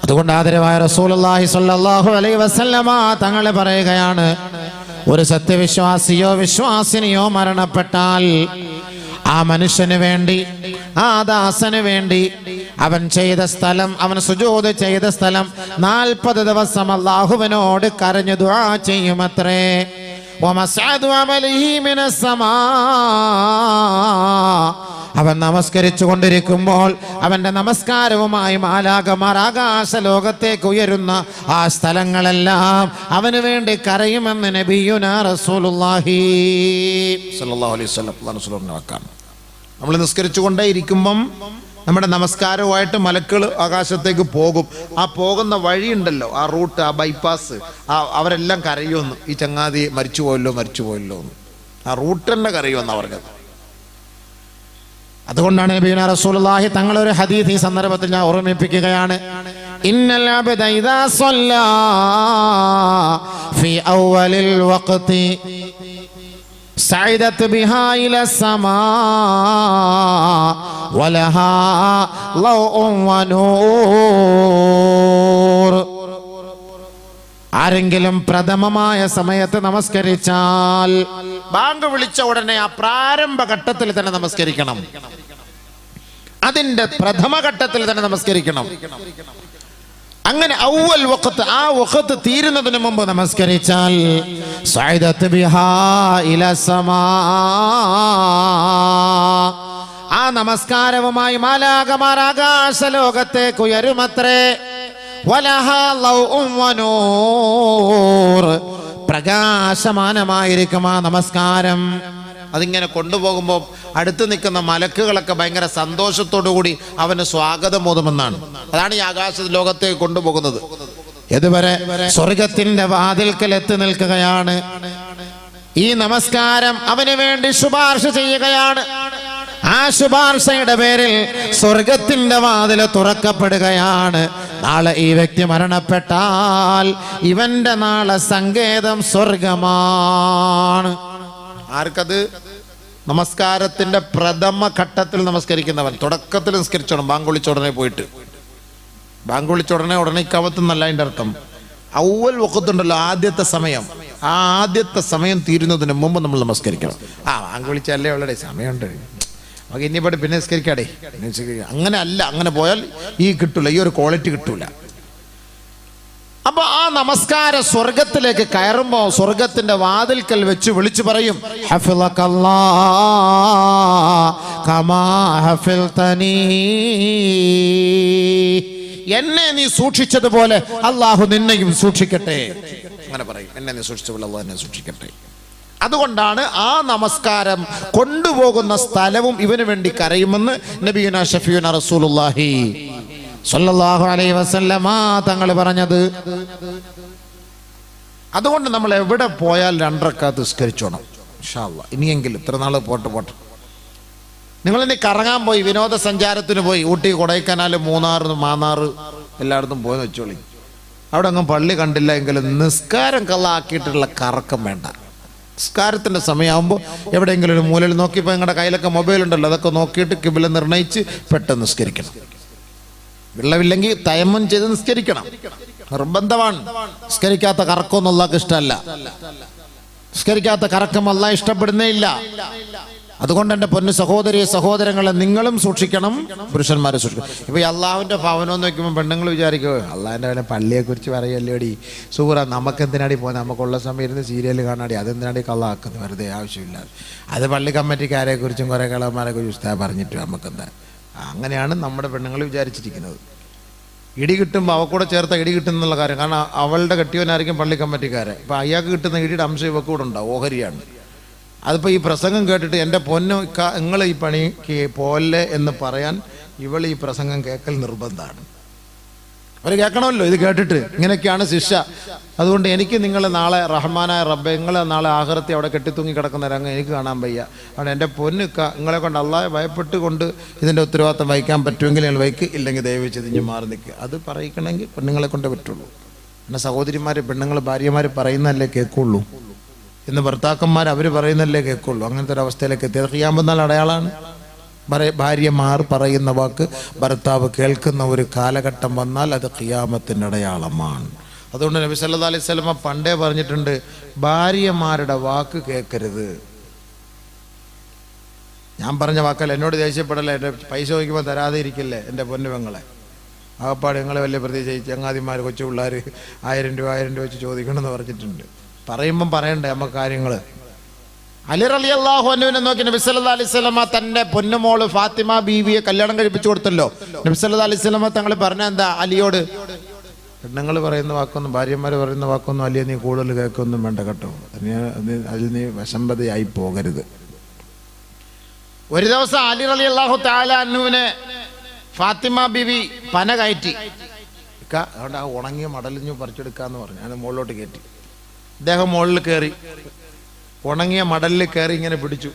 അതുകൊണ്ട് ആദരവായ റസൂലി സല്ലാഹു അലൈ വസല്ലമ തങ്ങളെ പറയുകയാണ് ഒരു സത്യവിശ്വാസിയോ വിശ്വാസിനിയോ മരണപ്പെട്ടാൽ ആ മനുഷ്യന് വേണ്ടി ആ ദാസന് വേണ്ടി അവൻ ചെയ്ത സ്ഥലം അവൻ സുജോത് ചെയ്ത സ്ഥലം നാൽപ്പത് ദിവസം അള്ളാഹുവിനോട് കരഞ്ഞു ദുആ ചെയ്യുമത്രേ. ഓമസാദ് അമലിഹി മിനസമാ അവൻ നമസ്കരിച്ചു കൊണ്ടിരിക്കുമ്പോൾ അവന്റെ നമസ്കാരവുമായി മാലാകമാർ ആകാശ ലോകത്തേക്ക് ഉയരുന്ന ആ സ്ഥലങ്ങളെല്ലാം അവന് വേണ്ടി കരയുമെന്ന് നബിയുന അലൈഹി വസല്ലം. നമ്മൾ നിസ്കരിച്ചു കൊണ്ടേ ഇരിക്കുമ്പം നമ്മുടെ നമസ്കാരവുമായിട്ട് മലക്കൾ ആകാശത്തേക്ക് പോകും. ആ പോകുന്ന വഴിയുണ്ടല്ലോ ആ റൂട്ട് ആ ബൈപ്പാസ് ആ അവരെല്ലാം കരയുമെന്ന്. ഈ ചങ്ങാതി മരിച്ചു പോയല്ലോ മരിച്ചു പോയല്ലോ എന്ന്. ആ റൂട്ട് തന്നെ കരയുമെന്ന് അവർക്കത് അതുകൊണ്ടാണ് നബിയുന റസൂലുള്ളാഹി തങ്ങൾ ഒരു ഹദീസ് ഈ സന്ദർഭത്തിൽ ഞാൻ ഓർമ്മിപ്പിക്കുകയാണ് ഇന്നൽ അബ്ദ ഇദാ സ്വല്ലാ ഫി അവലിൽ വഖ്തി سعدت بها إلى السماء ولها ضوء ونور ആരെങ്കിലും പ്രഥമമായ സമയത്ത് നമസ്കരിച്ചാൽ ബാങ്ക് വിളിച്ച ഉടനെ ആ പ്രാരംഭ ഘട്ടത്തിൽ തന്നെ നമസ്കരിക്കണം അതിന്റെ പ്രഥമ ഘട്ടത്തിൽ തന്നെ നമസ്കരിക്കണം അങ്ങനെ ഔവൽ വഖത്ത് ആ വഖത്ത് തീരുന്നതിന് മുമ്പ് നമസ്കരിച്ചാൽ സഅദത്ത് ബിഹാ ഇല ആ നമസ്കാരവുമായി മാലാകമാർ ആകാശ ലോകത്തേക്ക് ഉയരുമത്രേ വലഹാ ലൗഉം വനൂർ. പ്രകാശമാനമായിരിക്കും ആ നമസ്കാരം. അതിങ്ങനെ കൊണ്ടുപോകുമ്പോൾ അടുത്ത് നിൽക്കുന്ന മലക്കുകളൊക്കെ ഭയങ്കര സന്തോഷത്തോടു കൂടി അവന് സ്വാഗതം ഓതുമെന്നാണ്. അതാണ് ഈ ആകാശ ലോകത്തേക്ക് കൊണ്ടുപോകുന്നത്. ഇതുവരെ സ്വർഗത്തിന്റെ വാതിൽക്കൽ എത്തി നിൽക്കുകയാണ്. ഈ നമസ്കാരം അവന് വേണ്ടി ശുപാർശ ചെയ്യുകയാണ്. ആ ശുപാർശയുടെ പേരിൽ സ്വർഗത്തിന്റെ വാതിൽ തുറക്കപ്പെടുകയാണ്. നാളെ ഈ വ്യക്തി മരണപ്പെട്ടാൽ ഇവന്റെ നാളെ സങ്കേതം സ്വർഗമാണ്. ആർക്കത്? നമസ്കാരത്തിന്റെ പ്രഥമ ഘട്ടത്തിൽ നമസ്കരിക്കുന്നവൻ. തുടക്കത്തിൽ നിസ്കരിച്ചോണം. ബാങ്ക് വിളിച്ച ഉടനെ പോയിട്ട്. ബാങ്ക് ഉടനെ ഉടനെ കവത്തുന്നല്ല അതിന്റെ അർത്ഥം. ഔവൽ വക്കത്തുണ്ടല്ലോ ആദ്യത്തെ സമയം. ആ ആദ്യത്തെ സമയം തീരുന്നതിന് മുമ്പ് നമ്മൾ നമസ്കരിക്കണം. ആ ബാങ്ക് വിളിച്ചല്ലേ ഉള്ളടേ. സമയമുണ്ട്. നമുക്ക് ഇനിയിപ്പോട്ട് പിന്നെ നിസ്കരിക്കാടേ. അങ്ങനെ അല്ല അങ്ങനെ പോയാൽ ഈ കിട്ടൂല ഈ ഒരു ക്വാളിറ്റി കിട്ടൂല അപ്പൊ ആ നമസ്കാര സ്വർഗത്തിലേക്ക് കയറുമ്പോ സ്വർഗത്തിന്റെ വാതിൽക്കൽ വെച്ച് വിളിച്ചു പറയും. എന്നെ നീ സൂക്ഷിച്ചതുപോലെ അള്ളാഹു നിന്നെയും സൂക്ഷിക്കട്ടെ അങ്ങനെ പറയും എന്നെ നീ സൂക്ഷിച്ചതുപോലെ അള്ളാഹു എന്നെ സൂക്ഷിക്കട്ടെ അതുകൊണ്ടാണ് ആ നമസ്കാരം കൊണ്ടുപോകുന്ന സ്ഥലവും ഇവന് വേണ്ടി കരയുമെന്ന് നബിയുന ഷഫിയുന സ്വല്ലല്ലാഹു അലൈഹി വസല്ലമ തങ്ങൾ പറഞ്ഞത്. അതുകൊണ്ട് നമ്മൾ എവിടെ പോയാൽ രണ്ടരക്കാത്ത് നിസ്കരിച്ചോണം. ഇൻഷാ അല്ലാ. ഇനിയെങ്കിലും ഇത്ര നാൾ പോട്ട് പോട്ടെ. നിങ്ങൾ ഇനി കറങ്ങാൻ പോയി വിനോദസഞ്ചാരത്തിന് പോയി ഊട്ടി കൊടൈക്കനാൽ മൂന്നാർ മാന്നാർ എല്ലായിടത്തും പോയെന്ന് വെച്ചോളി. അവിടെ അങ്ങ് പള്ളി കണ്ടില്ല എങ്കിലും നിസ്കാരം കള്ളാക്കിയിട്ടുള്ള കറക്കം വേണ്ട. നിസ്കാരത്തിന്റെ സമയമാകുമ്പോൾ എവിടെയെങ്കിലും ഒരു മൂലയിൽ നോക്കിയപ്പോൾ നിങ്ങളുടെ കയ്യിലൊക്കെ മൊബൈൽ ഉണ്ടല്ലോ അതൊക്കെ നോക്കിയിട്ട് കിബില നിർണയിച്ച് പെട്ടെന്ന് നിസ്കരിക്കണം. വെള്ളമില്ലെങ്കിൽ തയമ്മം ചെയ്ത് നിസ്കരിക്കണം. നിർബന്ധമാണ്. നിസ്കരിക്കാത്ത കറക്കമൊന്നും അള്ളാഹ്ക്ക് ഇഷ്ടമല്ല. നിസ്കരിക്കാത്ത കറക്കം അല്ല ഇഷ്ടപ്പെടുന്നേ ഇല്ല. അതുകൊണ്ട് എന്റെ പൊന്നു സഹോദരി സഹോദരങ്ങളെ നിങ്ങളും സൂക്ഷിക്കണം പുരുഷന്മാരെ സൂക്ഷിക്കണം. ഇപ്പൊ ഈ അള്ളാഹുവിന്റെ ഭവനം എന്ന് വെക്കുമ്പോൾ പെണ്ണുങ്ങൾ വിചാരിക്കുക അള്ളാഹിന്റെ അവനെ പള്ളിയെക്കുറിച്ച് സൂറ നമുക്ക് എന്തിനാടി പോകുന്നത് നമുക്കുള്ള സമയം ഇരുന്ന് സീരിയൽ കാണാടി. അതെന്തിനാടി കള്ളാക്കുന്നത് വെറുതെ ആവശ്യമില്ല. അത് പള്ളി കമ്മിറ്റിക്കാരെ കുറേ കുറെ കളന്മാരെ കുറിച്ച് ഉസ്താദ് പറഞ്ഞിട്ട് നമുക്കെന്താ? അങ്ങനെയാണ് നമ്മുടെ പെണ്ണുങ്ങൾ വിചാരിച്ചിരിക്കുന്നത്. ഇടി കിട്ടുമ്പോൾ അവ കൂടെ ചേർത്ത ഇടി കിട്ടുന്നുള്ള കാര്യം. കാരണം അവളുടെ കെട്ടിയവനായിരിക്കും പള്ളി കമ്മിറ്റിക്കാരെ. ഇപ്പം അയാൾക്ക് കിട്ടുന്ന ഇടിയുടെ അംശം ഇവക്കൂടെ ഉണ്ടാവും. ഓഹരിയാണ്. അതിപ്പോൾ ഈ പ്രസംഗം കേട്ടിട്ട് എന്റെ പൊന്നു നിങ്ങൾ ഈ പണിക്ക് പോലെ എന്ന് പറയാൻ ഇവൾ ഈ പ്രസംഗം കേൾക്കൽ നിർബന്ധമാണ് അവർ കേൾക്കണമല്ലോ ഇത് കേട്ടിട്ട്. ഇങ്ങനെയൊക്കെയാണ് ശിക്ഷ. അതുകൊണ്ട് എനിക്ക് നിങ്ങൾ നാളെ റഹ്മാനായ റബ്ബെ നിങ്ങൾ നാളെ ആഹൃത്തി അവിടെ കെട്ടിത്തൂങ്ങി കിടക്കുന്ന രംഗം എനിക്ക് കാണാൻ വയ്യ. അവിടെ എന്റെ പൊന്നുക്ക നിങ്ങളെ കൊണ്ട് അള്ളാഹെ ഭയപ്പെട്ടുകൊണ്ട് ഇതിന്റെ ഉത്തരവാദിത്തം വഹിക്കാൻ പറ്റുമെങ്കിൽ നിങ്ങൾ വഹിക്ക്. ഇല്ലെങ്കിൽ ദയവച്ച് ചെതിഞ്ഞ് മാറി നിൽക്കുക അത് പറയിക്കണമെങ്കിൽ പെണ്ണുങ്ങളെ കൊണ്ടേ പറ്റുള്ളൂ. പിന്നെ സഹോദരിമാർ പെണ്ണുങ്ങൾ ഭാര്യമാർ പറയുന്നതല്ലേ കേൾക്കുള്ളൂ. എന്ന് ഭർത്താക്കന്മാർ അവർ പറയുന്നതല്ലേ കേൾക്കുള്ളൂ. അങ്ങനത്തെ ഒരു അവസ്ഥയിലേക്ക് എത്തിയത്. ഖിയാമ്പെന്നാൽ അടയാളാണ്. ഭാര്യമാർ പറയുന്ന വാക്ക് ഭർത്താവ് കേൾക്കുന്ന ഒരു കാലഘട്ടം വന്നാൽ അത് ഖിയാമത്തിന്റെ അടയാളമാണ്. അതുകൊണ്ട് നബി സല്ലാ അലൈഹി സ്വലമ പണ്ടേ പറഞ്ഞിട്ടുണ്ട് ഭാര്യമാരുടെ വാക്ക് കേൾക്കരുത്. ഞാൻ പറഞ്ഞ വാക്കല്ല എന്നോട് ദേഷ്യപ്പെടല്ലേ? എന്റെ പൈസ ചോദിക്കുമ്പോൾ തരാതെ ഇരിക്കില്ലേ എന്റെ പൊന്നു പെങ്ങളെ? ആകപ്പാട് ഞങ്ങളെ വലിയ പ്രതീക്ഷ ചങ്ങാതിമാർ കൊച്ചു പിള്ളേർ ആയിരം രൂപ ആയിരം രൂപ വെച്ച് ചോദിക്കണമെന്ന് പറഞ്ഞിട്ടുണ്ട്. പറയുമ്പം പറയണ്ടേ നമ്മ കാര്യങ്ങൾ അലി അലി അള്ളാഹു അനുവിനെ നോക്കി നബി സല്ലല്ലാഹു അലൈഹി സ്വലമ തന്റെ പൊന്നുമോൾ ഫാത്തിമ ബീവിയെ കല്യാണം കഴിപ്പിച്ചു കൊടുത്തല്ലോ. നബി സല്ലല്ലാഹു അലൈഹി സ്വലമ തങ്ങൾ പറഞ്ഞ എന്താ? അലിയോട് പെണ്ണുങ്ങൾ പറയുന്ന വാക്കൊന്നും ഭാര്യമാർ പറയുന്ന വാക്കൊന്നും അലിയെ നീ കൂടുതൽ കേൾക്കൊന്നും വേണ്ട കേട്ടോ. അതിൽ നീ വശമ്പതയായി പോകരുത്. ഒരു ദിവസം അലി അലി അള്ളാഹു താല അനുവിനെ ഫാത്തിമ ബീവി പന കയറ്റി. അതുകൊണ്ട് ആ ഉണങ്ങിയ മടലിഞ്ഞു പറിച്ചെടുക്കാന്ന് പറഞ്ഞു. ഞാൻ മുകളിലോട്ട് കയറ്റി അദ്ദേഹം മുകളിൽ കയറി. ഉണങ്ങിയ മടലിൽ കയറി ഇങ്ങനെ പിടിച്ചു.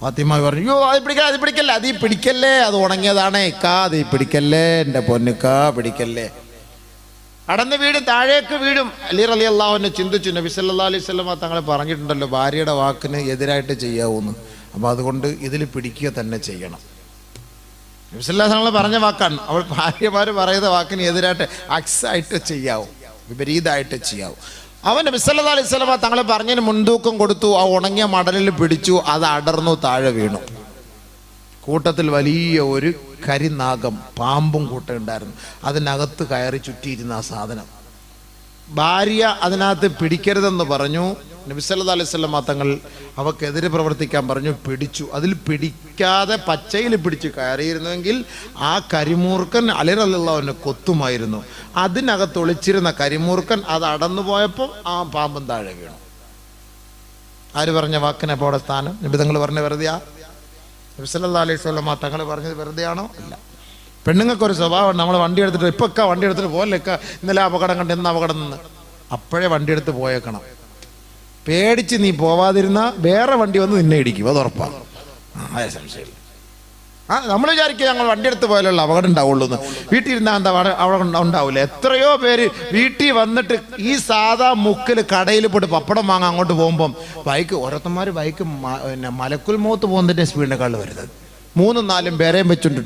ഫാത്തിമ പറഞ്ഞു അയ്യോ അത് പിടിക്കല്ല അത് പിടിക്കല്ല അത് ഈ പിടിക്കല്ലേ അത് ഉണങ്ങിയതാണേ ഇക്കാ അത് ഈ പിടിക്കല്ലേ എന്റെ പൊന്നുക്കാ പിടിക്കല്ലേ. അടന്ന് വീടും താഴേക്ക് വീടും. അലി അലി അള്ളാഹുവിനെ ചിന്തിച്ചു നബി സല്ലാ അലൈഹി സ്വലമ തങ്ങളെ പറഞ്ഞിട്ടുണ്ടല്ലോ ഭാര്യയുടെ വാക്കിന് എതിരായിട്ട് ചെയ്യാവൂന്ന്. അപ്പോൾ അതുകൊണ്ട് ഇതിൽ പിടിക്കുക തന്നെ ചെയ്യണം. നബി സല്ലാ തങ്ങൾ പറഞ്ഞ വാക്കാണ്. അവൾ ഭാര്യമാർ പറയുന്ന വാക്കിന് എതിരായിട്ട് അക്സായിട്ട് ചെയ്യാവൂ. വിപരീതമായിട്ട് ചെയ്യാവൂ. അവൻ നബി സല്ലാ അലൈഹി സ്വലമ തങ്ങളെ പറഞ്ഞതിന് മുൻതൂക്കം കൊടുത്തു ആ ഉണങ്ങിയ മടലിൽ പിടിച്ചു അത് അടർന്നു താഴെ വീണു. കൂട്ടത്തിൽ വലിയ ഒരു കരിനാഗം പാമ്പും കൂട്ടം ഉണ്ടായിരുന്നു. അതിനകത്ത് കയറി ചുറ്റിയിരുന്ന ആ സാധനം. ഭാര്യ അതിനകത്ത് പിടിക്കരുതെന്ന് പറഞ്ഞു. നബിസല്ലാ അലൈഹി സ്വലം തങ്ങൾ അവക്കെതിരെ പ്രവർത്തിക്കാൻ പറഞ്ഞു പിടിച്ചു. അതിൽ പിടിക്കാതെ പച്ചയിൽ പിടിച്ച് കയറിയിരുന്നുവെങ്കിൽ ആ കരിമൂർക്കൻ അലിറല്ലാവിനെ കൊത്തുമായിരുന്നു. അതിനകത്ത് ഒളിച്ചിരുന്ന കരിമൂർക്കൻ അത് അടന്നു പോയപ്പോൾ ആ പാമ്പും താഴെ വീണു. ആര് പറഞ്ഞ വാക്കിനെ പോടെ സ്ഥാനം? നിബിതങ്ങൾ പറഞ്ഞ വെറുതെയാ? നബിസല്ലാ അലൈഹി സ്വലം തങ്ങൾ പറഞ്ഞത് വെറുതെയാണോ? അല്ല പെണ്ണുങ്ങൾക്കൊരു സ്വഭാവം നമ്മൾ വണ്ടി എടുത്തിട്ട് ഇപ്പൊക്കെ വണ്ടി എടുത്തിട്ട് പോലൊക്കെ ഇന്നലെ അപകടം കണ്ട് ഇന്ന് അപകടം നിന്ന്. അപ്പോഴേ വണ്ടി എടുത്ത് പോയേക്കണം. പേടിച്ച് നീ പോവാതിരുന്ന വേറെ വണ്ടി വന്ന് നിന്നെ ഇടിക്കും അത് ഉറപ്പാണ് അതെ സംശയമില്ല. ആ നമ്മൾ വിചാരിക്കുക ഞങ്ങൾ വണ്ടി എടുത്ത് പോയാലുള്ള അപകടം ഉണ്ടാവുള്ളൂ എന്ന് വീട്ടിൽ ഇരുന്നാൽ എന്താ അവിടെ ഉണ്ടാവില്ല എത്രയോ പേര് വീട്ടിൽ വന്നിട്ട് ഈ സാധാ മുക്കിൽ കടയിൽ പോയിട്ട് പപ്പടം വാങ്ങാൻ അങ്ങോട്ട് പോകുമ്പം ബൈക്ക് ഓരോരുത്തന്മാർ ബൈക്ക് പിന്നെ മലക്കുൽ മുഖത്ത് പോകുന്നതിന്റെ സ്പീഡിനേക്കാൾ വരുന്നത് മൂന്നും നാലും പേരെയും വെച്ചുണ്ട്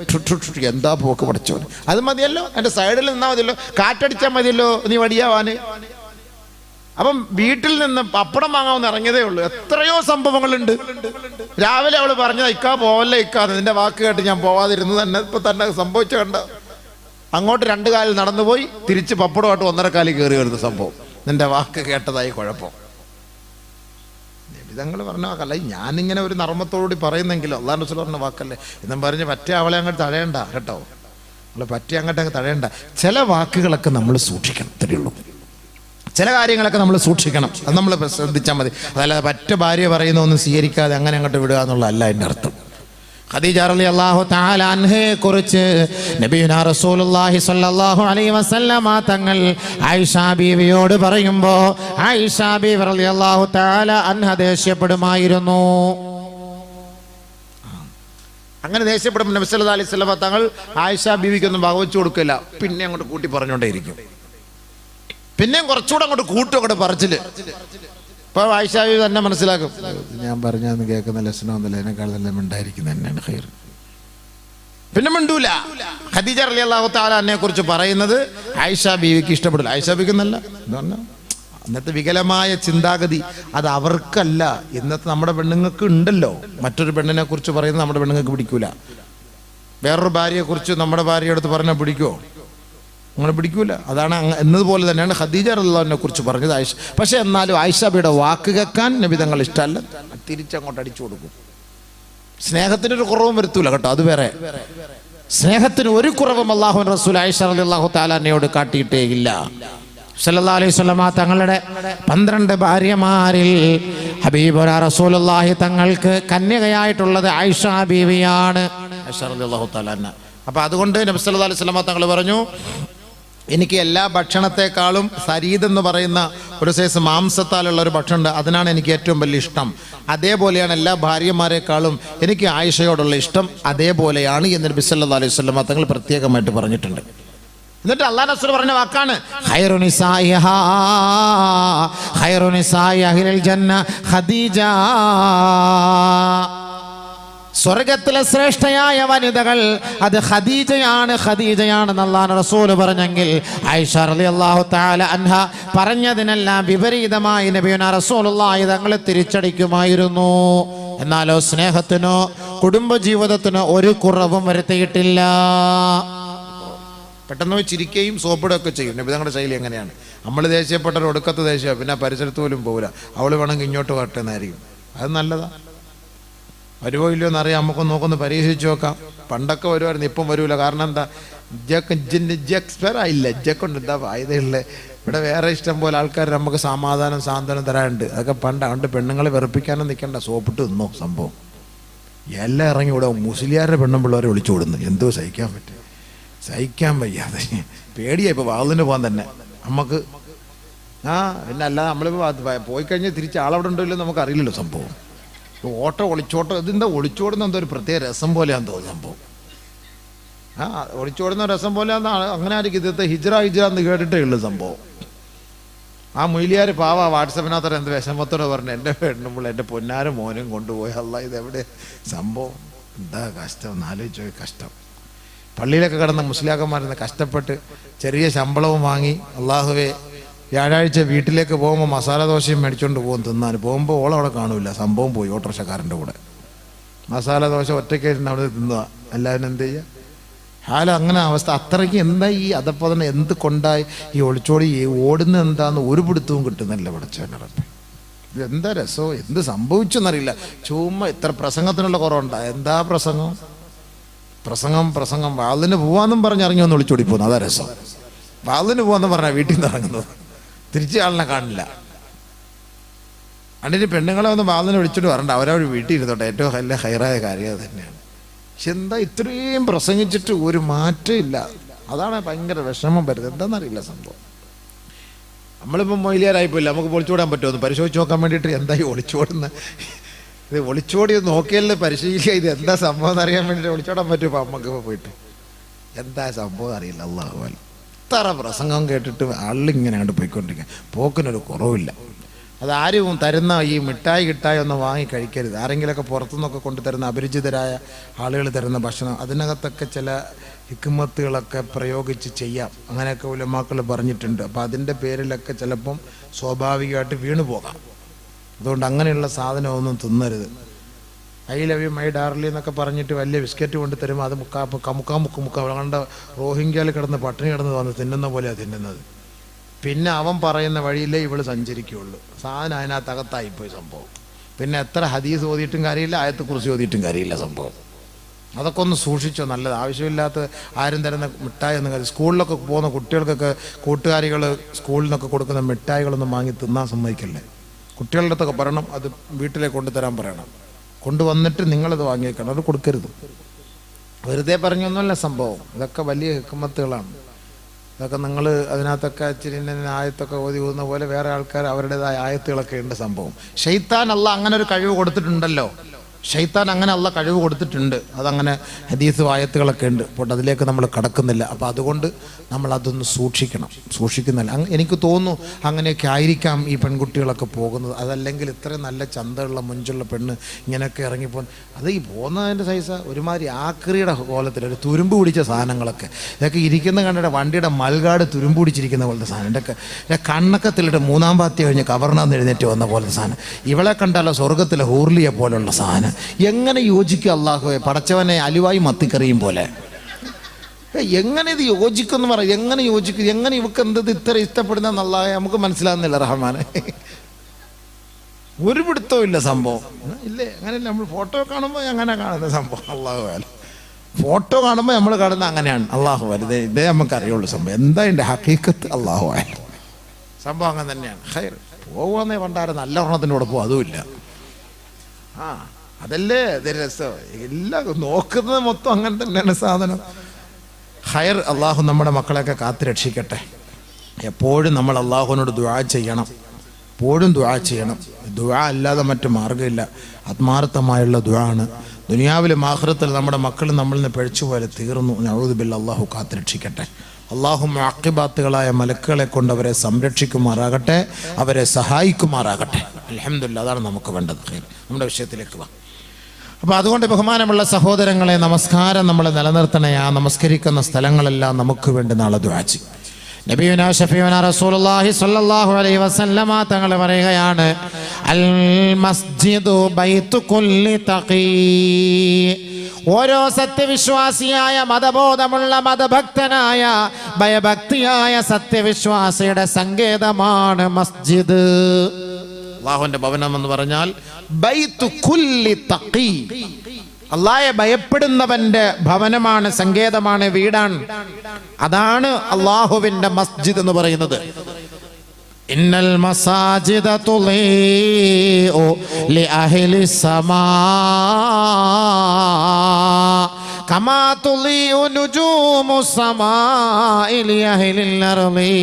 എന്താ പോക്ക് പഠിച്ചോ അത് മതിയല്ലോ? എന്റെ സൈഡിൽ നിന്നാൽ മതിയല്ലോ? കാറ്റടിച്ചാൽ മതിയല്ലോ? നീ വടിയാവാന്? അപ്പം വീട്ടിൽ നിന്ന് പപ്പടം വാങ്ങാമെന്ന് ഇറങ്ങിയതേ ഉള്ളൂ. എത്രയോ സംഭവങ്ങളുണ്ട്. രാവിലെ അവൾ പറഞ്ഞത് ഇക്കാ പോവല്ല ഇക്കാ. നിന്റെ വാക്ക് കേട്ട് ഞാൻ പോവാതിരുന്നു തന്നെ ഇപ്പൊ തന്നെ സംഭവിച്ച കണ്ട. അങ്ങോട്ട് രണ്ട് കാലിൽ നടന്നുപോയി തിരിച്ച് പപ്പടമായിട്ട് ഒന്നര കാലിൽ കയറി വരുന്ന സംഭവം. നിന്റെ വാക്ക് കേട്ടതായി കുഴപ്പം. ഇതങ്ങൾ പറഞ്ഞ വാക്കല്ല ഞാനിങ്ങനെ ഒരു നർമ്മത്തോടുകൂടി പറയുന്നെങ്കിലും? അള്ളാഹ് റസൂൽ പറഞ്ഞ വാക്കല്ലേ? എന്നും പറഞ്ഞ് പറ്റേ അവളെ അങ്ങോട്ട് തഴയണ്ട കേട്ടോ. അവളെ പറ്റിയ അങ്ങോട്ട് അങ്ങ് തഴയണ്ട. ചില വാക്കുകളൊക്കെ നമ്മൾ സൂക്ഷിക്കണം ഇത്രയേ ഉള്ളൂ. ചില കാര്യങ്ങളൊക്കെ നമ്മൾ സൂക്ഷിക്കണം. അത് നമ്മൾ ശ്രദ്ധിച്ചാൽ മതി. അതല്ലാതെ പറ്റ ഭാര്യ പറയുന്ന ഒന്നും സ്വീകരിക്കാതെ അങ്ങനെ അങ്ങോട്ട് വിടുക എന്നുള്ളതല്ല അതിന്റെ അർത്ഥം. ഖദീജ റളിയല്ലാഹു തആല അൻഹയെ കുറിച്ച് നബിയുനാ റസൂലുള്ളാഹി സ്വല്ലല്ലാഹു അലൈഹി വസല്ലമ തങ്ങൾ ആയിഷ ബീവിയോട് പറയുമ്പോൾ ആയിഷ ബീവി റളിയല്ലാഹു തആല അൻഹ ദേഷ്യപ്പെടുമായിരുന്നു. അങ്ങനെ ദേഷ്യപ്പെടുമ്പോൾ നബി സല്ലല്ലാഹു അലൈഹി വസല്ലമ തങ്ങൾ ആയിഷ ബീവിക്കൊന്നും വകവെച്ചു കൊടുക്കില്ല. പിന്നെ അങ്ങോട്ട് കൂട്ടി പറഞ്ഞുകൊണ്ടേയിരിക്കും. പിന്നെയും കുറച്ചുകൂടെ അങ്ങോട്ട് കൂട്ടും അങ്ങോട്ട് പറച്ചിൽ. ഇപ്പൊ ആയിഷാബി തന്നെ മനസ്സിലാക്കും. ഞാൻ പറഞ്ഞാന്ന് കേൾക്കുന്ന ലക്ഷണമൊന്നുമില്ല അതിനേക്കാൾ നല്ല മിണ്ടായിരിക്കുന്ന തന്നെയാണ് ഹൈർ പിന്നെ മിണ്ടൂല. ഖദീജ അലി അള്ളാഹു താലാനെ കുറിച്ച് പറയുന്നത് ആയിഷ ബീവിക്ക് ഇഷ്ടപ്പെടില്ല. ആയിഷ ബീവിക്ക് നല്ല അന്നത്തെ വികലമായ ചിന്താഗതി അത് അവർക്കല്ല. ഇന്നത്തെ നമ്മുടെ പെണ്ണുങ്ങൾക്ക് ഉണ്ടല്ലോ. മറ്റൊരു പെണ്ണിനെ കുറിച്ച് പറയുന്നത് നമ്മുടെ പെണ്ണുങ്ങൾക്ക് പിടിക്കൂല. വേറൊരു ഭാര്യയെ കുറിച്ച് നമ്മുടെ ഭാര്യയെടുത്ത് പറഞ്ഞാൽ പിടിക്കുമോ അങ്ങനെ പിടിക്കൂല. അതാണ് എന്നതുപോലെ തന്നെയാണ് ഖദീജ അള്ളാഹിനെ കുറിച്ച് പറഞ്ഞത് ആയിഷ. പക്ഷെ എന്നാലും ആയിഷാബിയുടെ വാക്ക് കേൾക്കാൻ നബി തങ്ങൾ ഇഷ്ടമല്ല. തിരിച്ചങ്ങോട്ട് അടിച്ചു കൊടുക്കും. സ്നേഹത്തിന് ഒരു കുറവും വരുത്തൂല കേട്ടോ അത് വേറെ. സ്നേഹത്തിന് ഒരു കുറവും അള്ളാഹു റസൂൽ ആയിഷ അള്ളാഹു താലാനയോട് കാട്ടിയിട്ടേ ഇല്ല സല്ലാ അലൈഹി വസല്ലമ തങ്ങളുടെ പന്ത്രണ്ട് ഭാര്യമാരിൽ ഹബീബുര റസൂലുള്ളാഹി തങ്ങൾക്ക് കന്യകയായിട്ടുള്ളത് ആയിഷ ബീവിയാണ് ആയിഷ അതുകൊണ്ട് നബി സല്ലല്ലാഹു അലൈഹി വസല്ലമ തങ്ങൾ പറഞ്ഞു എനിക്ക് എല്ലാ ഭക്ഷണത്തെക്കാളും സരീദ് എന്ന് പറയുന്ന ഒരു സൈസ് മാംസത്താലുള്ള ഒരു ഭക്ഷണമുണ്ട്. അതിനാണ് എനിക്ക് ഏറ്റവും വലിയ ഇഷ്ടം. അതേപോലെയാണ് എല്ലാ ഭാര്യമാരെക്കാളും എനിക്ക് ആയിഷയോടുള്ള ഇഷ്ടം അതേപോലെയാണ് എന്ന് നബി സല്ലല്ലാഹു അലൈഹി വസല്ലം തങ്ങൾ പ്രത്യേകമായിട്ട് പറഞ്ഞിട്ടുണ്ട്. എന്നിട്ട് അള്ളാഹ് റസൂൽ പറഞ്ഞ വാക്കാണ് ഖൈറു നിസായിഹാ ഖൈറു നിസായി അഹ്ലിൽ ജന്ന ഖദീജ. സ്വർഗത്തിലെ ശ്രേഷ്ഠയായ വനിതകൾ അത് ഖദീജയാണ് ഖദീജയാണെന്ന് അള്ളാഹ് റസൂൽ പറഞ്ഞെങ്കിൽ ഐഷ റളിയല്ലാഹു തആല അൻഹ പറഞ്ഞതിനെല്ലാം വിപരീതമായി നബിയുന റസൂലുള്ളാഹി തങ്ങളെ തിരിച്ചടിക്കുമായിരുന്നു. എന്നാലോ സ്നേഹത്തിനോ കുടുംബജീവിതത്തിനോ ഒരു കുറവും വരുത്തിയിട്ടില്ല. പെട്ടെന്ന് ചിരിക്കുകയും സോപ്പിടുകയൊക്കെ ചെയ്യും. നബി തങ്ങളുടെ ശൈലി എങ്ങനെയാണ്? നമ്മൾ ദേഷ്യപ്പെട്ട ഒടുക്കത്തെ ദേഷ്യം പിന്നെ പരിസരത്ത് പോലും പോകില്ല അവൾ വേണമെങ്കിൽ ഇങ്ങോട്ട് വരട്ടെ എന്നായിരിക്കും. അത് നല്ലതാ. വരുമോ ഇല്ലയോ എന്നറിയാം. നമുക്ക് നോക്കൊന്ന് പരീക്ഷിച്ച് നോക്കാം. പണ്ടൊക്കെ വരുമായിരുന്നു ഇപ്പം വരൂല. കാരണം എന്താ? ജക്ക് ജിന്ന് ജക്സ്പെയർ ആയില്ല? ജക്കൊണ്ട്. എന്താ ഫായതയുള്ള ഇവിടെ വേറെ ഇഷ്ടം പോലെ ആൾക്കാർ നമുക്ക് സമാധാനം സാന്ത്വനം തരാനുണ്ട്. അതൊക്കെ പണ്ട് അതുകൊണ്ട് പെണ്ണുങ്ങളെ വെറുപ്പിക്കാനും നിൽക്കണ്ട. സോപ്പിട്ട് നിന്നോ സംഭവം. എല്ലാം ഇറങ്ങി ഇവിടെ മുസ്ലിയാരുടെ പെണ്ണും പിള്ളേരെ വിളിച്ചു വിടുന്നു. എന്തോ സഹിക്കാൻ പറ്റും. സഹിക്കാൻ വയ്യാതെ. പേടിയായി ഇപ്പോൾ വാതിന് പോകാൻ തന്നെ. നമുക്ക് ആ പിന്നെ അല്ലാതെ നമ്മളിപ്പോൾ പോയി കഴിഞ്ഞാൽ തിരിച്ച് ആളവിടെ ഉണ്ടോ ഇല്ലയോ നമുക്ക് അറിയില്ലല്ലോ സംഭവം. ഓട്ടോ ഒളിച്ചോട്ടോ ഇതെന്താ ഒളിച്ചോടുന്ന എന്തോ ഒരു പ്രത്യേക രസം പോലെയാന്ന് സംഭവം ആ ഒളിച്ചോടുന്ന രസം പോലെ അങ്ങനെ ആയിരിക്കും ഇതത്തെ ഹിജ്ര ഹിജ്ര എന്ന് കേട്ടിട്ടേ ഉള്ളൂ സംഭവം. ആ മൊയിലിയാർ പാവ വാട്സപ്പിനകത്ത് എന്ത് വിഷമത്തോടെ പറഞ്ഞു എന്റെ പെണ്ണുമ്പോൾ എന്റെ പൊന്നാരും മോനും കൊണ്ടുപോയി. അല്ല ഇതെവിടെ? സംഭവം. എന്താ കഷ്ടം? ഒന്ന് ഈ കഷ്ടം. പള്ളിയിലൊക്കെ കിടന്ന മുസ്ലിയാക്കന്മാരെന്ന് കഷ്ടപ്പെട്ട് ചെറിയ ശമ്പളവും വാങ്ങി അള്ളാഹുവെ വ്യാഴാഴ്ച വീട്ടിലേക്ക് പോകുമ്പോൾ മസാല ദോശയും മേടിച്ചുകൊണ്ട് പോകും തിന്നാൻ. പോകുമ്പോൾ ഓളവിടെ കാണില്ല സംഭവം പോയി ഓട്ടോറിക്ഷക്കാരന്റെ കൂടെ. മസാല ദോശ ഒറ്റയ്ക്കായിരുന്നു അവിടെ തിന്നുക. എല്ലാവരും എന്ത് ചെയ്യുക ഹാല അങ്ങനെ അവസ്ഥ. അത്രയ്ക്ക് എന്താ ഈ അതപ്പോ തന്നെ എന്ത് കൊണ്ടായി? ഈ ഒളിച്ചോടി ഈ ഓടുന്ന എന്താന്ന് ഒരു പിടുത്തവും കിട്ടുന്നില്ല പഠിച്ചവനറപ്പ് ഇതെന്താ രസോ? എന്ത് സംഭവിച്ചെന്നറിയില്ല. ചുമ്മാ ഇത്ര പ്രസംഗത്തിനുള്ള കുറവുണ്ട? എന്താ പ്രസംഗം? പ്രസംഗം പ്രസംഗം. വാളിന് പോവാന്നും പറഞ്ഞ് ഇറങ്ങി ഒന്ന് ഒളിച്ചോടി പോകുന്നു. അതാ രസം. വാളിന് പോവാന്ന് പറഞ്ഞാൽ വീട്ടിൽ നിന്ന് ഇറങ്ങുന്നത്. തിരിച്ച് ആളിനെ കാണില്ല. അണ്ടിന് പെണ്ണുങ്ങളെ ഒന്ന് വാളിനെ വിളിച്ചിട്ട് വരണ്ട. അവരവർ വീട്ടിൽ ഇരുന്നോട്ടെ. ഏറ്റവും നല്ല ഹൈറായ കാര്യം തന്നെയാണ്. പക്ഷെ എന്താ ഇത്രയും പ്രസംഗിച്ചിട്ട് ഒരു മാറ്റമില്ല അതാണ് ഭയങ്കര വിഷമം വരുന്നത്. എന്താണെന്നറിയില്ല സംഭവം. നമ്മളിപ്പോൾ നമ്മളിപ്പം മൊയിലിയാരായിപ്പോയില്ല? നമുക്ക് ഒളിച്ചോടാൻ പറ്റുമോ? പരിശോധിച്ച് നോക്കാൻ വേണ്ടിയിട്ട് എന്തായി ഒളിച്ചോടുന്ന? ഇത് ഒളിച്ചോടി നോക്കിയല്ലേ പരിശീലിക്കുക. ഇത് എന്താ സംഭവം എന്ന് അറിയാൻ വേണ്ടിയിട്ട് ഒളിച്ചോടാൻ പറ്റുമോ? നമുക്ക് പോയിട്ട്. എന്താ സംഭവം അറിയില്ല. അള്ളാഹു ഇത്ര പ്രസംഗം കേട്ടിട്ട് ആളിങ്ങനെ അങ്ങോട്ട് പോയിക്കൊണ്ടിരിക്കുക. പോക്കിനൊരു കുറവില്ല. അതാരും തരുന്ന ഈ മിഠായി കിട്ടായി ഒന്നും വാങ്ങി കഴിക്കരുത്. ആരെങ്കിലുമൊക്കെ പുറത്തുനിന്നൊക്കെ കൊണ്ടുതരുന്ന അപരിചിതരായ ആളുകൾ തരുന്ന ഭക്ഷണം അതിനകത്തൊക്കെ ചില ഹിക്കുമത്തുകളൊക്കെ പ്രയോഗിച്ച് ചെയ്യാം. അങ്ങനെയൊക്കെ ഉലമാക്കൾ പറഞ്ഞിട്ടുണ്ട്. അപ്പോൾ അതിന്റെ പേരിലൊക്കെ ചിലപ്പം സ്വാഭാവികമായിട്ട് വീണു പോകാം അതുകൊണ്ട് അങ്ങനെയുള്ള സാധനമൊന്നും തിന്നരുത്. I love you my darling എന്നൊക്കെ പറഞ്ഞിട്ട് വലിയ ബിസ്ക്കറ്റ് കൊണ്ട് തരും. അത് മുക്കാ കമുക്കാ മുക്ക് മുക്കാ കണ്ട റോഹിംഗ്യയിൽ കിടന്ന് പട്ടിണി കിടന്ന് വന്ന് തിന്നുന്ന പോലെയാണ് തിന്നുന്നത്. പിന്നെ അവൻ പറയുന്ന വഴിയിലേ ഇവൾ സഞ്ചരിക്കുകയുള്ളൂ സാധനം അതിനകത്തകത്തായിപ്പോയി സംഭവം. പിന്നെ എത്ര ഹദീസ് ഓതിയിട്ടും കാര്യമില്ല ആയത്തെ കുറിച്ച് ഓതിയിട്ടും കാര്യമില്ല സംഭവം. അതൊക്കെ ഒന്ന് സൂക്ഷിച്ചോ നല്ലത്. ആവശ്യമില്ലാത്ത ആരും തരുന്ന മിഠായി ഒന്നും കാര്യം. സ്കൂളിലൊക്കെ പോകുന്ന കുട്ടികൾക്കൊക്കെ കൂട്ടുകാരികൾ സ്കൂളിൽ നിന്നൊക്കെ കൊടുക്കുന്ന മിഠായികളൊന്നും വാങ്ങി തിന്നാൻ സമ്മതിക്കല്ലേ? കുട്ടികളുടെ അടുത്തൊക്കെ പറയണം അത് വീട്ടിലേക്ക് കൊണ്ടുതരാൻ പറയണം. കൊണ്ടുവന്നിട്ട് നിങ്ങളത് വാങ്ങിയേക്കണം. അത് കൊടുക്കരുത്. വെറുതെ പറഞ്ഞൊന്നുമല്ല സംഭവം. ഇതൊക്കെ വലിയ ഹിക്കുമത്തുകളാണ് ഇതൊക്കെ നിങ്ങൾ അതിനകത്തൊക്കെ ഇച്ചിരി ആയത്തൊക്കെ ഓതി പോകുന്ന പോലെ വേറെ ആൾക്കാർ അവരുടേതായ ആയത്തുകളൊക്കെ ഉണ്ട് സംഭവം. ഷെയ്ത്താൻ അല്ല അങ്ങനെ ഒരു കഴിവ് കൊടുത്തിട്ടുണ്ടല്ലോ. ഷെയ്ത്താൻ അങ്ങനെ അല്ല കഴിവ് കൊടുത്തിട്ടുണ്ട്. അതങ്ങനെ ഹദീസ് വായത്തുകളൊക്കെ ഉണ്ട്. അപ്പോൾ അതിലേക്ക് നമ്മൾ കടക്കുന്നില്ല. അപ്പോൾ അതുകൊണ്ട് നമ്മൾ അതൊന്ന് സൂക്ഷിക്കണം. സൂക്ഷിക്കുന്നില്ല. എനിക്ക് തോന്നുന്നു അങ്ങനെയൊക്കെ ആയിരിക്കാം ഈ പെൺകുട്ടികളൊക്കെ പോകുന്നത്. അതല്ലെങ്കിൽ ഇത്രയും നല്ല ചന്തയുള്ള മുഞ്ചുള്ള പെണ്ണ് ഇങ്ങനെയൊക്കെ ഇറങ്ങിപ്പോ അത് ഈ പോകുന്നതിന്റെ സൈസ് ഒരുമാതിരി ആക്രിയുടെ കോലത്തിൽ ഒരു തുരുമ്പ് പിടിച്ച സാധനങ്ങളൊക്കെ. ഇതൊക്കെ ഇരിക്കുന്ന കണ്ടിട്ട് വണ്ടിയുടെ മൽകാട് തുരുമ്പ് പിടിച്ചിരിക്കുന്ന പോലത്തെ സാധനം. ഇതൊക്കെ കണ്ണൊക്കെ തെളിയിട്ട് മൂന്നാം പാത്തി കഴിഞ്ഞ് കവർണാന്ന് എഴുന്നേറ്റ് വന്ന പോലത്തെ സാധനം. ഇവളെ കണ്ടാലോ സ്വർഗത്തിലെ ഹൂർലിയെ പോലുള്ള സാധനം. എങ്ങനെ യോജിക്കും അള്ളാഹുവെ? പടച്ചവനെ അലുവായി മത്തിക്കറിയും പോലെ. എങ്ങനെ ഇത് യോജിക്കുമെന്ന് പറയാം എങ്ങനെ യോജിക്കും? എങ്ങനെ ഇവക്ക് എന്തത് ഇത്ര ഇഷ്ടപ്പെടുന്ന നമുക്ക് മനസ്സിലാകുന്നില്ല റഹ്മാനെ. ഒരു പിടുത്തവും ഇല്ല സംഭവം. ഇല്ലേ? അങ്ങനെയല്ല നമ്മൾ ഫോട്ടോ കാണുമ്പോൾ അങ്ങനെ കാണുന്ന സംഭവം അള്ളാഹു ഫോട്ടോ കാണുമ്പോൾ നമ്മൾ കാണുന്ന അങ്ങനെയാണ്. അള്ളാഹു അല്ല ഇതേ നമുക്ക് അറിയുള്ളൂ സംഭവം. എന്താ എന്റെ ഹക്കീക്കത്ത്? അള്ളാഹു സംഭവം അങ്ങനെ തന്നെയാണ്. ഹൈർ പോകുന്നേ പണ്ടാരം നല്ല ഒരെണ്ണത്തിന്റെ കൂടെ പോകും അതുമില്ല ആ അതല്ലേ രസം? എല്ലാം നോക്കുന്നത് മൊത്തം അങ്ങനെ തന്നെയാണ് സാധനം. ഹയർ അള്ളാഹു നമ്മുടെ മക്കളെയൊക്കെ കാത്തു രക്ഷിക്കട്ടെ. എപ്പോഴും നമ്മൾ അള്ളാഹുവിനോട് ദുആ ചെയ്യണം. എപ്പോഴും ദുആ ചെയ്യണം. ദുആ അല്ലാതെ മറ്റു മാർഗമില്ല ആത്മാർത്ഥമായുള്ള ദുആ ആണ് ദുനിയാവിലെ മാഹൃത്തിൽ നമ്മുടെ മക്കൾ നമ്മളിൽ നിന്ന് പിഴച്ചു പോലെ തീർന്നു. നഴുതുബില്ല അള്ളാഹു കാത്തു രക്ഷിക്കട്ടെ. അള്ളാഹു ആക്കിബാത്തുകളായ മലക്കുകളെ കൊണ്ട് അവരെ സംരക്ഷിക്കുമാറാകട്ടെ. അവരെ സഹായിക്കുമാറാകട്ടെ. അലഹമില്ല അതാണ് നമുക്ക് വേണ്ടത്. നമ്മുടെ വിഷയത്തിലേക്ക് വാ. അപ്പോൾ അതുകൊണ്ട് ബഹുമാനമുള്ള സഹോദരങ്ങളെ നമസ്കാരം നമ്മൾ നിലനിർത്തണേ. ആ നമസ്കരിക്കുന്ന സ്ഥലങ്ങളെല്ലാം നമുക്ക് വേണ്ടി നാളെ ദ്വാജി നബിയുന ഷഫിയുന റസൂലുള്ളാഹി സ്വല്ലല്ലാഹു അലൈഹി വസല്ലമ തങ്ങൾ പറയുകയാണ് അൽ മസ്ജിദു ബൈത്തു കുല്ലി തഖീ. ഓരോ സത്യവിശ്വാസിയായ മതബോധമുള്ള മതഭക്തനായ ഭയഭക്തിയായ സത്യവിശ്വാസിയുടെ സങ്കേതമാണ് മസ്ജിദ്. അള്ളാഹുവിന്റെ ഭവനം എന്ന് പറഞ്ഞാൽ അള്ളാഹെ ഭയപ്പെടുന്നവന്റെ ഭവനമാണ് സങ്കേതമാണ് വീടാണ്. അതാണ് അള്ളാഹുവിന്റെ മസ്ജിദ് എന്ന് പറയുന്നത്. ഇന്നൽ മസാജിദ ലി ലിഅഹ്ലി സമാ തുളീഉ നുജൂമു സമാഇ ലിഅഹ്ലിൽ അർളി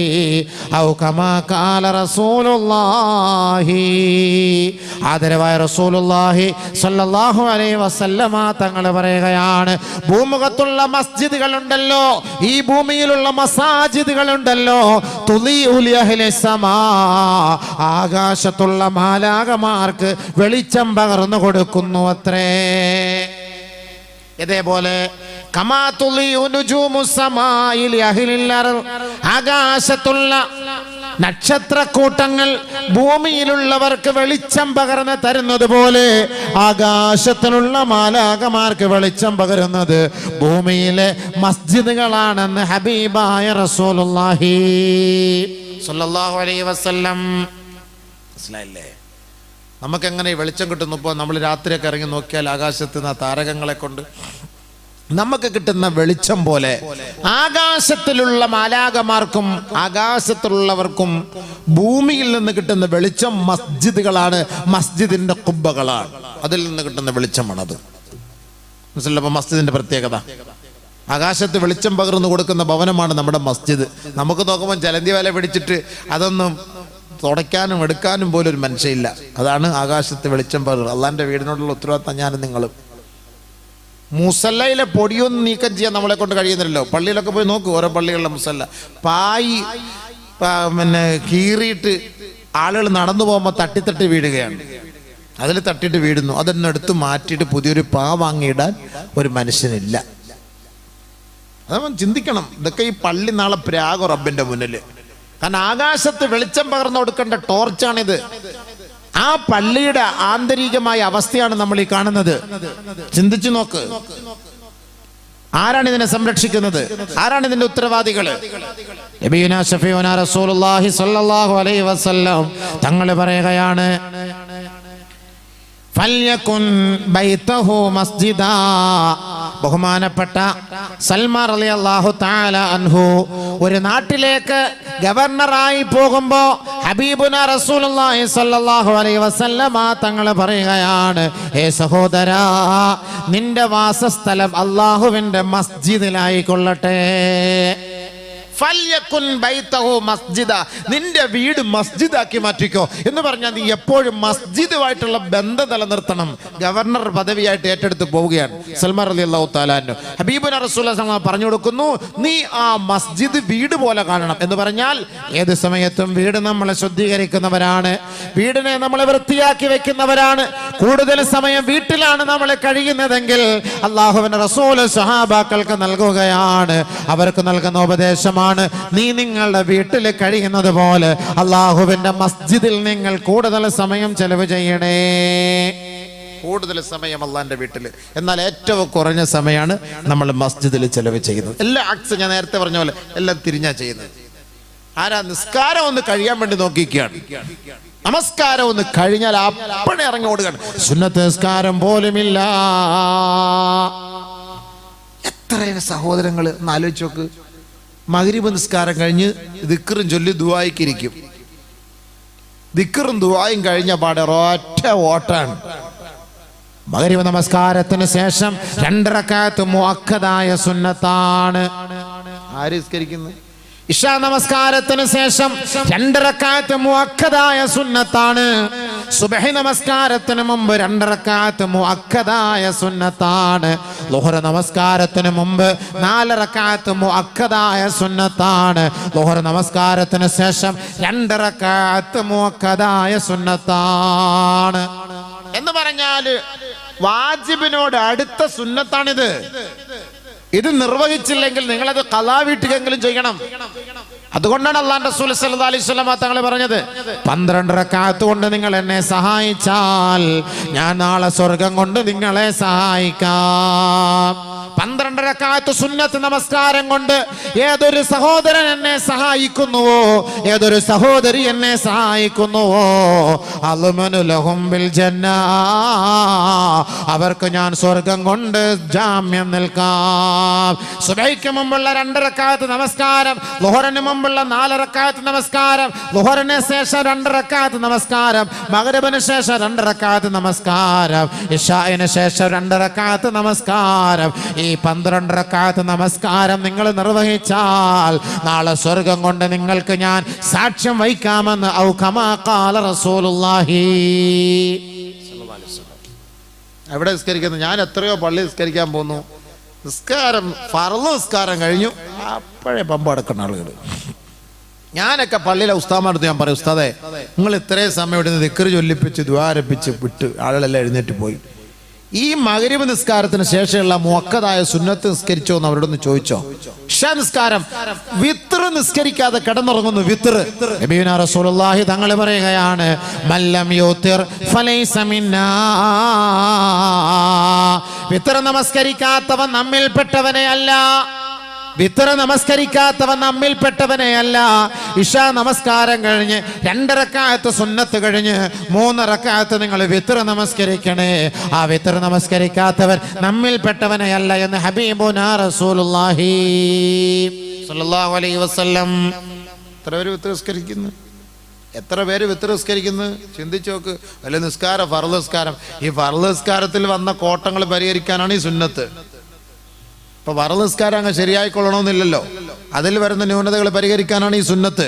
ഔ കമാ ഖാല റസൂലുള്ളാഹി. ആദരവായ റസൂലുള്ളാഹി സല്ലല്ലാഹു അലൈഹി വസല്ലമ തങ്ങൾ പറയുകയാണ് ഭൂമുഖത്തുള്ള മസ്ജിദുകൾ ഉണ്ടല്ലോ ഈ ഭൂമിയിലുള്ള മസാജിദുകൾ ഉണ്ടല്ലോ ആകാശത്തുള്ള മാലാകമാർക്ക് വെളിച്ചം പകർന്നു കൊടുക്കുന്നു അത്രേ. ഇതേപോലെ. ആകാശത്തുള്ള നക്ഷത്രക്കൂട്ടങ്ങൾ ഭൂമിയിലുള്ളവർക്ക് വെളിച്ചം പകർന്ന് തരുന്നത് പോലെ ആകാശത്തിലുള്ള മാലാകമാർക്ക് വെളിച്ചം പകരുന്നത് ഭൂമിയിലെ മസ്ജിദുകളാണെന്ന് ഹബീബായ റസൂലുള്ളാഹി സല്ലല്ലാഹു അലൈഹി വസല്ലം മനസ്സിലായില്ലേ നമുക്ക് എങ്ങനെ ഈ വെളിച്ചം കിട്ടുന്നു ഇപ്പോൾ നമ്മൾ രാത്രിയൊക്കെ ഇറങ്ങി നോക്കിയാൽ ആകാശത്ത് നിന്ന് താരകങ്ങളെ കൊണ്ട് നമുക്ക് കിട്ടുന്ന വെളിച്ചം പോലെ ആകാശത്തിലുള്ള മാലാകമാർക്കും ആകാശത്തിലുള്ളവർക്കും ഭൂമിയിൽ നിന്ന് കിട്ടുന്ന വെളിച്ചം മസ്ജിദുകളാണ്. മസ്ജിദിന്റെ കുബ്ബകളാണ്. അതിൽ നിന്ന് കിട്ടുന്ന വെളിച്ചമാണത്. മനസ്സിലല്ലോ അപ്പൊ മസ്ജിദിന്റെ പ്രത്യേകത. ആകാശത്ത് വെളിച്ചം പകർന്നു കൊടുക്കുന്ന ഭവനമാണ് നമ്മുടെ മസ്ജിദ്. നമുക്ക് നോക്കുമ്പോൾ ജലന്തി വല പിടിച്ചിട്ട് അതൊന്നും തുടയ്ക്കാനും എടുക്കാനും പോലും ഒരു മനുഷ്യയില്ല അതാണ് ആകാശത്ത് വെളിച്ചം പറഞ്ഞത് അള്ളാന്റെ വീടിനോടുള്ള ഉത്തരവാദിത്തം ഞാനും നിങ്ങളും. മുസല്ലയിലെ പൊടിയൊന്നും നീക്കം ചെയ്യാൻ നമ്മളെ കൊണ്ട് കഴിയുന്നില്ലല്ലോ. പള്ളിയിലൊക്കെ പോയി നോക്കൂ ഓരോ പള്ളികളിലെ മുസല്ല. പായി പിന്നെ കീറിയിട്ട് ആളുകൾ നടന്നു പോകുമ്പോൾ തട്ടിത്തട്ടി വീഴുകയാണ്. അതിൽ തട്ടിയിട്ട് വീഴുന്നു. അതൊന്നും എടുത്ത് മാറ്റിയിട്ട് പുതിയൊരു പാ വാങ്ങിയിടാൻ ഒരു മനുഷ്യനില്ല. അതവൻ ചിന്തിക്കണം. ഇതൊക്കെ ഈ പള്ളി നാളെ പ്രാഗോ റബ്ബിന്റെ മുന്നിൽ കാരണം ആകാശത്ത് വെളിച്ചം പകർന്നു കൊടുക്കേണ്ട ടോർച്ചാണിത്. ആ പള്ളിയുടെ ആന്തരികമായ അവസ്ഥയാണ് നമ്മൾ ഈ കാണുന്നത്. ചിന്തിച്ചു നോക്ക്. ആരാണ് ഇതിനെ സംരക്ഷിക്കുന്നത്? ആരാണ് ഇതിന്റെ ഉത്തരവാദികൾ തങ്ങൾ പറയുകയാണ് ഫല്യകുൻ ബൈതഹു മസ്ജിദാ ബഹുമാനപ്പെട്ട സൽമാൻ റളിയല്ലാഹു തആല അൻഹു ഒരു നാട്ടിലേക്ക് ഗവർണറായി പോകുമ്പോ ഹബീബുന അലൈഹി വസല്ലമ തങ്ങൾ പറയുകയാണ് ഏ സഹോദരാ നിന്റെ വാസസ്ഥലം അള്ളാഹുവിന്റെ മസ്ജിദിലായിക്കൊള്ളട്ടെ മസ്ജിദ. നിന്റെ വീട് മസ്ജിദാക്കി മാറ്റിക്കോ. എന്ന് പറഞ്ഞാൽ നീ എപ്പോഴും മസ്ജിദുമായിട്ടുള്ള ബന്ധം നിലനിർത്തണം. ഗവർണർ പദവിയായിട്ട് ഏറ്റെടുത്ത് പോവുകയാണ്. സൽമാൻ അലി അള്ളാഹു താലാനു ഹബീബുന പറഞ്ഞു കൊടുക്കുന്നു നീ ആ മസ്ജിദ് വീട് പോലെ കാണണം. എന്ന് പറഞ്ഞാൽ ഏത് സമയത്തും വീട് നമ്മളെ ശുദ്ധീകരിക്കുന്നവരാണ്. വീടിനെ നമ്മളെ വൃത്തിയാക്കി വെക്കുന്നവരാണ്. കൂടുതൽ സമയം വീട്ടിലാണ് നമ്മളെ കഴിയുന്നതെങ്കിൽ അള്ളാഹുവിന്റെ റസൂൽ സഹാബാക്കൾക്ക് നൽകുകയാണ്. അവർക്ക് നൽകുന്ന ഉപദേശമാണ് നീ നിങ്ങളുടെ വീട്ടിൽ കഴിയുന്നത് പോലെ അള്ളാഹുവിന്റെ മസ്ജിദിൽ നിങ്ങൾ കൂടുതൽ സമയം ചെലവ് ചെയ്യണേ. കൂടുതൽ സമയം അള്ളാന്റെ വീട്ടിൽ. എന്നാൽ ഏറ്റവും കുറഞ്ഞ സമയമാണ് നമ്മൾ മസ്ജിദിൽ ചെലവ് ചെയ്യുന്നത്. എല്ലാ ആക്സ് ഞാൻ നേരത്തെ പറഞ്ഞ പോലെ എല്ലാം തിരിഞ്ഞാ ചെയ്യുന്നത്. ആരാ നിസ്കാരം ഒന്ന് കഴിയാൻ വേണ്ടി നോക്കിയിരിക്കുകയാണ്. നമസ്കാരം ഒന്ന് കഴിഞ്ഞാൽ അപ്പണി ഇറങ്ങി ഓടുകയാണ്. സുന്നത്ത് നിസ്കാരം പോലുമില്ല. എത്ര സഹോദരങ്ങൾ നോക്ക്. മകരിബ് നിസ്കാരം കഴിഞ്ഞ് ദിക്കറും ചൊല്ലി ദുവായിക്കിരിക്കും ദിക്കറും ദുവായും കഴിഞ്ഞ പാടെ ഒറ്റ ഓട്ടാണ് മകരിവ് നമസ്കാരത്തിന് ശേഷം രണ്ടരക്കാലത്ത് മുഅക്കദായ സുന്നത്താണ്. ആര് നിസ്കരിക്കുന്നു? ഇഷാ നമസ്കാരത്തിന് ശേഷം രണ്ടരക്കാലത്ത് മുഅക്കദായ സുന്നത്താണ്. സുബഹി നമസ്കാരത്തിന് മുമ്പ് രണ്ടരക്കാലത്ത് മുഅക്കദായ സുന്നത്താണ്. ലുഹറ നമസ്കാരത്തിന് മുമ്പ് നാലരക്കാലത്ത് മുഅക്കദായ സുന്നത്താണ്. ലുഹറ നമസ്കാരത്തിന് ശേഷം രണ്ടരക്കാലത്ത് മുഅക്കദായ സുന്നത്താണ്. എന്ന് പറഞ്ഞാൽ വാജിബിനോട് അടുത്ത സുന്നത്താണിത്. ഇത് നിർവഹിച്ചില്ലെങ്കിൽ നിങ്ങളത് കലാ വീട്ടുകെങ്കിലും ചെയ്യണം. അതുകൊണ്ടാണ് അള്ളാൻ റസൂൽ സല്ലല്ലാഹു അലൈഹി തങ്ങൾ പറഞ്ഞത് പന്ത്രണ്ടര കാത്തു കൊണ്ട് നിങ്ങൾ എന്നെ സഹായിച്ചാൽ ഞാൻ നാളെ സ്വർഗം കൊണ്ട് നിങ്ങളെ സഹായിക്കാം. പന്ത്രണ്ട് റക്കാത്ത് സുന്നത്ത് നമസ്കാരം കൊണ്ട് ഏതൊരു സഹോദരൻ എന്നെ സഹായിക്കുന്നുവോ? ഏതൊരു സഹോദരി എന്നെ സഹായിക്കുന്നുവോ? അലുമനുലഹുംബിൽ ജന്ന ബിൽ ജന്നാ. അവർക്ക് ഞാൻ സ്വർഗം കൊണ്ട് ജാമ്യം നിൽക്കാം. സുബൈക്ക് മുമ്പുള്ള രണ്ടരക്കാലത്ത് നമസ്കാരം ലുഹറിന് മുമ്പുള്ള നാലരക്കാലത്ത് നമസ്കാരം ലുഹറിന് ശേഷം രണ്ടരക്കാലത്ത് നമസ്കാരം മകരബിന് ശേഷം രണ്ടരക്കാലത്ത് നമസ്കാരം ഇഷായിന് ശേഷം രണ്ടരക്കാലത്ത് നമസ്കാരം ഈ പന്ത്രണ്ടരക്കാലത്ത് നമസ്കാരം നിങ്ങൾ നിർവഹിച്ചാൽ നാളെ സ്വർഗം കൊണ്ട് നിങ്ങൾക്ക് ഞാൻ സാക്ഷ്യം വഹിക്കാമെന്ന് ഔ റസൂലുള്ളാഹി. എവിടെ നിസ്കരിക്കുന്നു? ഞാൻ എത്രയോ പള്ളി നിസ്കരിക്കാൻ പോന്നു. നിസ്കാരം ഫറന്ന് നിസ്കാരം കഴിഞ്ഞു. അപ്പോഴേ പമ്പ അടക്കുന്ന ആളുകൾ ഞാനൊക്കെ പള്ളിയിലെ ഉസ്താമാർത്ത് ഞാൻ പറയും ഉസ്താദേ നിങ്ങൾ ഇത്രയും സമയം ഇവിടുന്ന് ദിക്കറ് ചൊല്ലിപ്പിച്ച് ദ്വാരപ്പിച്ച് വിട്ട് ആളുകളെല്ലാം എഴുന്നേറ്റ് പോയി. ഈ മകരിവ് നിസ്കാരത്തിന് ശേഷമുള്ള മുക്കതായ സുന്നത്ത് നിസ്കരിച്ചോ എന്ന് അവരോടൊന്ന് ചോദിച്ചോ? നിസ്കാരം വിത്ര നിസ്കരിക്കാതെ കിടന്നുറങ്ങുന്നു വിത്ര റസൂലുള്ളാഹി തങ്ങൾ പറയുകയാണ് മല്ലം ഫലൈസ മിന്നാ. വിത്ര നമസ്കരിക്കാത്തവൻ നമ്മിൽപ്പെട്ടവനെ അല്ല. വിത്ര നമസ്കരിക്കാത്തവൻ നമ്മിൽപ്പെട്ടവനെ അല്ല. ഇഷ നമസ്കാരം കഴിഞ്ഞ് രണ്ടരക്കാലത്ത് സുന്നത്ത് കഴിഞ്ഞ് മൂന്നരക്കാലത്ത് നിങ്ങൾ വിത്ര നമസ്കരിക്കണേ. ആ വിത്ര നമസ്കരിക്കാത്തവൻ നമ്മിൽപ്പെട്ടവനെ അല്ല എന്ന് ഹബീബുന അലൈഹി വസല്ലം. എത്ര പേര് വിത്ര നിസ്കരിക്കുന്നു എത്ര പേര് വിത്ര നിസ്കരിക്കുന്നു ചിന്തിച്ചു നോക്ക്. അല്ലെ നിസ്കാരം ഫർദ് ഈ ഫർദ് നിസ്കാരത്തിൽ വന്ന കോട്ടങ്ങൾ പരിഹരിക്കാനാണ് ഈ സുന്നത്ത്. ഇപ്പൊ വറ നിസ്കാരം അങ്ങ് ശരിയായിക്കൊള്ളണമെന്നില്ലല്ലോ. അതിൽ വരുന്ന ന്യൂനതകൾ പരിഹരിക്കാനാണ് ഈ സുന്നത്ത്.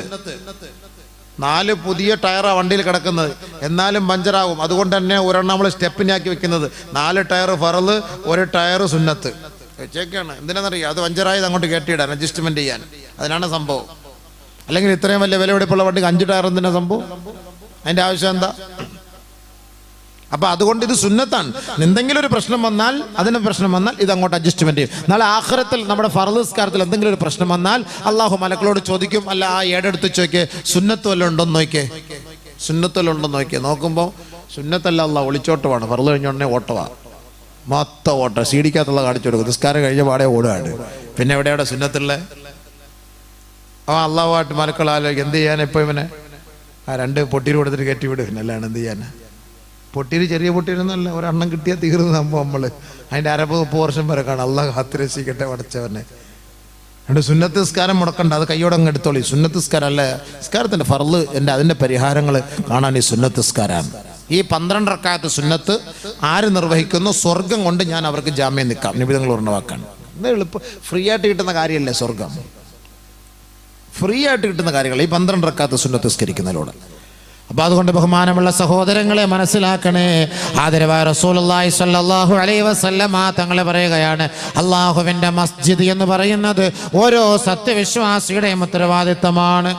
നാല് പുതിയ ടയറാണ് വണ്ടിയിൽ കിടക്കുന്നത്. എന്നാലും പഞ്ചറാകും അതുകൊണ്ട് തന്നെ ഒരെണ്ണം നമ്മൾ സ്റ്റെപ്പിനാക്കി വെക്കുന്നത്. നാല് ടയർ ഫറൽ ഒരു ടയർ സുന്നത്ത്. വെച്ചേക്കാണ് എന്തിനാണെന്നറിയോ? അത് പഞ്ചറായത് അങ്ങോട്ട് കെട്ടിയിടാൻ അഡ്ജസ്റ്റ്മെന്റ് ചെയ്യാൻ. അതിനാണ് സംഭവം. അല്ലെങ്കിൽ ഇത്രയും വലിയ വിലപിടിപ്പുള്ള വണ്ടിക്ക് അഞ്ച് ടയർ എന്തിനാ സംഭവം? അതിന്റെ ആവശ്യം എന്താ? അപ്പൊ അതുകൊണ്ട് ഇത് സുന്നത്താണ്. എന്തെങ്കിലും ഒരു പ്രശ്നം വന്നാൽ അതിന് പ്രശ്നം വന്നാൽ ഇത് അങ്ങോട്ട് അഡ്ജസ്റ്റ്മെന്റ് ചെയ്യും. നാളെ ആഹ്റത്തിൽ നമ്മുടെ ഫറദസ്കാരത്തിൽ എന്തെങ്കിലും ഒരു പ്രശ്നം വന്നാൽ അള്ളാഹു മലക്കളോട് ചോദിക്കും അല്ല ആ ഏടെടുത്ത് ചോദിക്കേ സുന്നത്ത് വല്ലതും ഉണ്ടോന്ന് നോക്കേ സുന്നത്ത് വല്ല ഉണ്ടോന്ന് നോക്കിയേ? നോക്കുമ്പോൾ സുന്നത്തല്ല അല്ല ഒളിച്ചോട്ടമാണ്. ഫറദ് കഴിഞ്ഞ ഉടനെ ഓട്ടവാ. മൊത്തം ഓട്ടം. സീഡിക്കകത്തുള്ള കാണിച്ചു കൊടുക്കും. നിസ്കാരം കഴിഞ്ഞ പാടെ ഓടുകയാണ്. പിന്നെ എവിടെയാണ് സുന്നത്തുള്ള? ആ അള്ളാഹുമായിട്ട് മലക്കളാലോ എന്ത് ചെയ്യാൻ ഇപ്പൊ ഇവനെ? ആ രണ്ട് പൊട്ടിയിൽ കൊടുത്തിട്ട് കയറ്റി വിടും. എന്ത് ചെയ്യാനാ? പൊട്ടീര് ചെറിയ പൊട്ടീരൊന്നുമല്ല ഒരെണ്ണം കിട്ടിയാൽ തീർന്നു സംഭവം നമ്മൾ അതിന്റെ അരപ്പ് മുപ്പത് വർഷം വരെ കാണാം. അള്ളാഹ് കാത്തിരസിക്കട്ടെ പഠിച്ചവനെ എന്നിട്ട് സുന്നത്ത് നിസ്കാരം മുടക്കണ്ട അത് കൈയോടെ അങ്ങ് എടുത്തോളി. സുന്നത്ത് നിസ്കാരം അല്ല നിസ്കാരത്തിന്റെ ഫർൾ എന്റെ അതിന്റെ പരിഹാരങ്ങൾ കാണാൻ ഈ സുന്നത്ത് നിസ്കാരമാണ് ഈ പന്ത്രണ്ടരക്കാലത്ത് സുന്നത്ത് ആര് നിർവഹിക്കുന്നു? സ്വർഗം കൊണ്ട് ഞാൻ അവർക്ക് ജാമ്യം നിൽക്കാം. നിബിധങ്ങൾ ഉറണവാക്കാണ് വാക്കാണ്. ഇത് എളുപ്പം ഫ്രീ ആയിട്ട് കിട്ടുന്ന കാര്യമല്ലേ സ്വർഗം. ഫ്രീ ആയിട്ട് കിട്ടുന്ന കാര്യങ്ങൾ ഈ പന്ത്രണ്ടരക്കാലത്ത് സുന്നത്ത് നിസ്കരിക്കുന്നതിലൂടെ. അപ്പൊ അതുകൊണ്ട് ബഹുമാനമുള്ള സഹോദരങ്ങളെ മനസ്സിലാക്കണേ. ആദരവായ റസൂലുള്ളാഹി സ്വല്ലല്ലാഹു അലൈ വസല്ലമ തങ്ങളെ പറയുകയാണ് അള്ളാഹുവിന്റെ മസ്ജിദ് എന്ന് പറയുന്നത് ഓരോ സത്യവിശ്വാസിയുടെയും ഉത്തരവാദിത്തമാണ്.